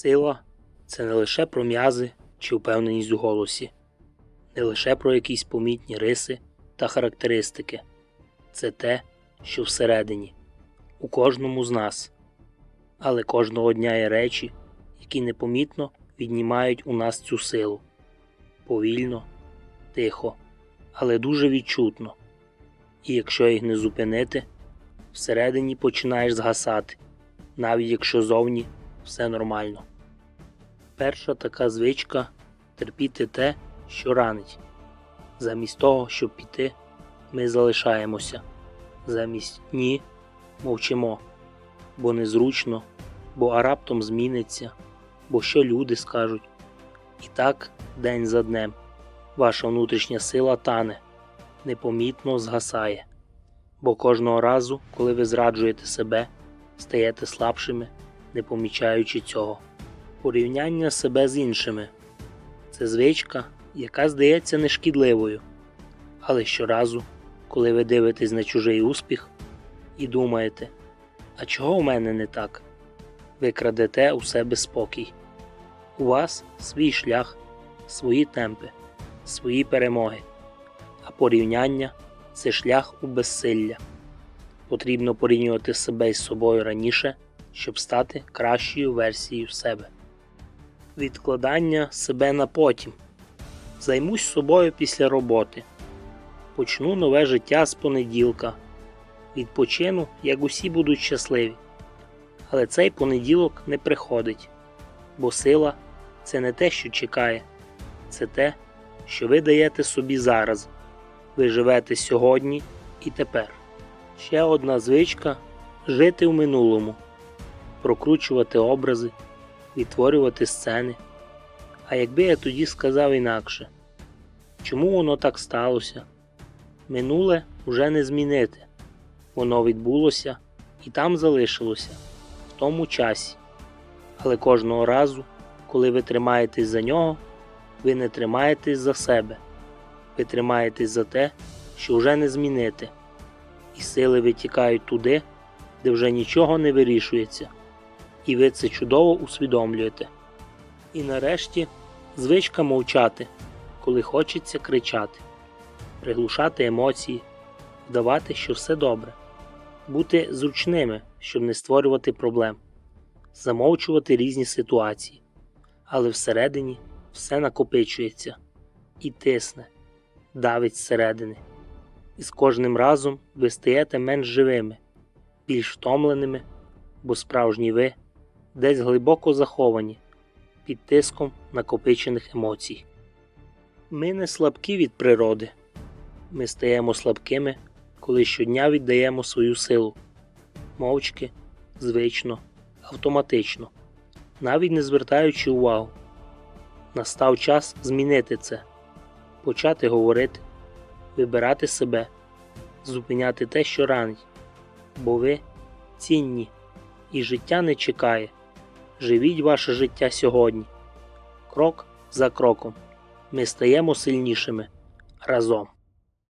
Сила це не лише про м'язи чи впевненість у голосі, не лише про якісь помітні риси та характеристики. Це те, що всередині, у кожному з нас. Але кожного дня є речі, які непомітно віднімають у нас цю силу. Повільно, тихо, але дуже відчутно. І якщо їх не зупинити, всередині починаєш згасати, навіть якщо зовні все нормально. Перша така звичка терпіти те, що ранить. Замість того, щоб піти, ми залишаємося. Замість ні мовчимо, бо незручно, бо а раптом зміниться, бо що люди скажуть. І так, день за днем, ваша внутрішня сила тане, непомітно згасає. Бо кожного разу, коли ви зраджуєте себе, стаєте слабшими, не помічаючи цього. Порівняння себе з іншими це звичка, яка здається нешкідливою. Але щоразу, коли ви дивитесь на чужий успіх і думаєте, а чого в мене не так, ви крадете у себе спокій. У вас свій шлях, свої темпи, свої перемоги, а порівняння це шлях у безсилля. Потрібно порівнювати себе із собою раніше, щоб стати кращою версією себе. Відкладання себе на потім. Займусь собою після роботи. Почну нове життя з понеділка. Відпочину, як усі будуть щасливі. Але цей понеділок не приходить, бо сила це не те, що чекає, це те, що ви даєте собі зараз. Ви живете сьогодні і тепер. Ще одна звичка жити в минулому, прокручувати образи, відтворювати сцени. А якби я тоді сказав інакше, чому воно так сталося? Минуле вже не змінити. Воно відбулося і там залишилося, в тому часі. Але кожного разу, коли ви тримаєтесь за нього, ви не тримаєтесь за себе. Ви тримаєтесь за те, що вже не змінити, і сили витікають туди, де вже нічого не вирішується, і ви це чудово усвідомлюєте. І нарешті звичка мовчати, коли хочеться кричати, приглушати емоції, вдавати, що все добре, бути зручними, щоб не створювати проблем, замовчувати різні ситуації, але всередині все накопичується і тисне, давить зсередини. І з кожним разом ви стаєте менш живими, більш втомленими, бо справжні ви десь глибоко заховані під тиском накопичених емоцій. Ми не слабкі від природи, ми стаємо слабкими, коли щодня віддаємо свою силу, мовчки, звично, автоматично, навіть не звертаючи увагу. Настав час змінити це, почати говорити, вибирати себе, зупиняти те, що ранить, бо ви цінні, і життя не чекає. Живіть ваше життя сьогодні. Крок за кроком. Ми стаємо сильнішими разом.